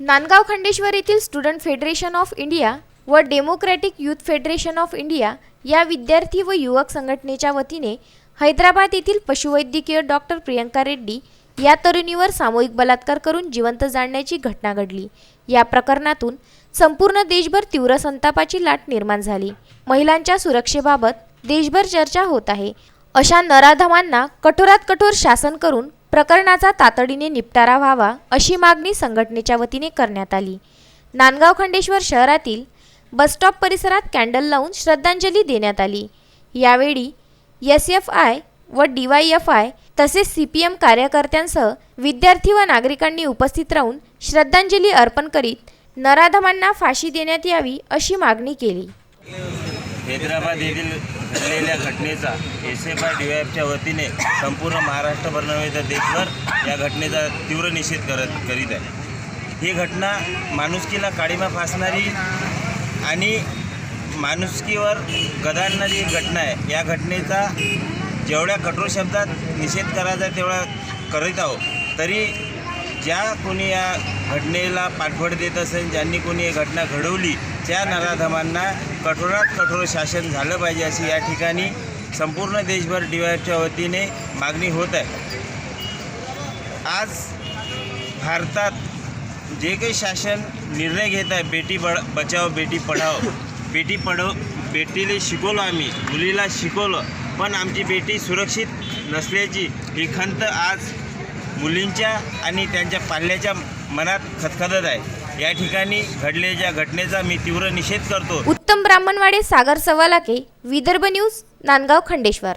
नांदगाव खंडेश्वर येथील student federation of India व democratic youth federation of India या विद्यार्थी व युवक संघटनेच्या वतीने हैदराबाद येथील पशुवैद्यकीय डॉक्टर प्रियंका रेड्डी या तरुणीवर सामूहिक बलात्कार करून जिवंत जाळण्याची घटना घडली. या प्रकरणातून संपूर्ण देशभर तीव्र संतापाची लाट निर्माण झाली. महिलांच्या सुरक्षेबाबत देशभर चर्चा होत आहे. अशा नराधमांना कठोरात कठोर शासन करून प्रकरणाचा तातडीने निपटारा व्हावा अशी मागणी संघटनेच्या वतीने करण्यात आली. नांदगाव खंडेश्वर शहरातील बसस्टॉप परिसरात कॅन्डल लावून श्रद्धांजली देण्यात आली. यावेळी एस एफ आय व डी वाय एफ आय तसेच सी पी एम कार्यकर्त्यांसह विद्यार्थी व नागरिकांनी उपस्थित राहून श्रद्धांजली अर्पण करीत नराधमांना फाशी देण्यात यावी अशी मागणी केली. हैदराबाद येथील घडलेल्या घटनेचा एस एफ आय डी वतीने संपूर्ण महाराष्ट्रभर नव्हे तर देशभर या घटनेचा तीव्र निषेध करत करीत आहे. ही घटना माणुसकीला काळीमा फासणारी आणि माणुसकीवर गदांना एक घटना आहे. या घटनेचा जेवढ्या कठोर शब्दात निषेध करायचा आहे तेवढा करीत आहो तरी ज्या कोणी या घटनेला पाठबळ देत असेल ज्यांनी कोणी ही घटना घडवली त्या नराधमांना कठोरात कठोर शासन झालं पाहिजे अशी या ठिकाणी संपूर्ण देशभर डीवायच्या वतीने मागणी होत आहे. आज भारतात जे काही शासन निर्णय घेत आहे बेटी बड बचाव बेटी पढाव बेटी पढव बेटीला शिकवलं आम्ही मुलीला शिकवलं पण आमची बेटी सुरक्षित नसल्याची ही खंत आज मुलींच्या आणि त्यांच्या पाल्याच्या मनात खतखतत आहे. या ठिकाणी घडलेल्या घटनेचा मी तीव्र निषेध करतो. उत्तम ब्राह्मणवाडे सागर सवालाके विदर्भ न्यूज नांदगाव खंडेश्वर.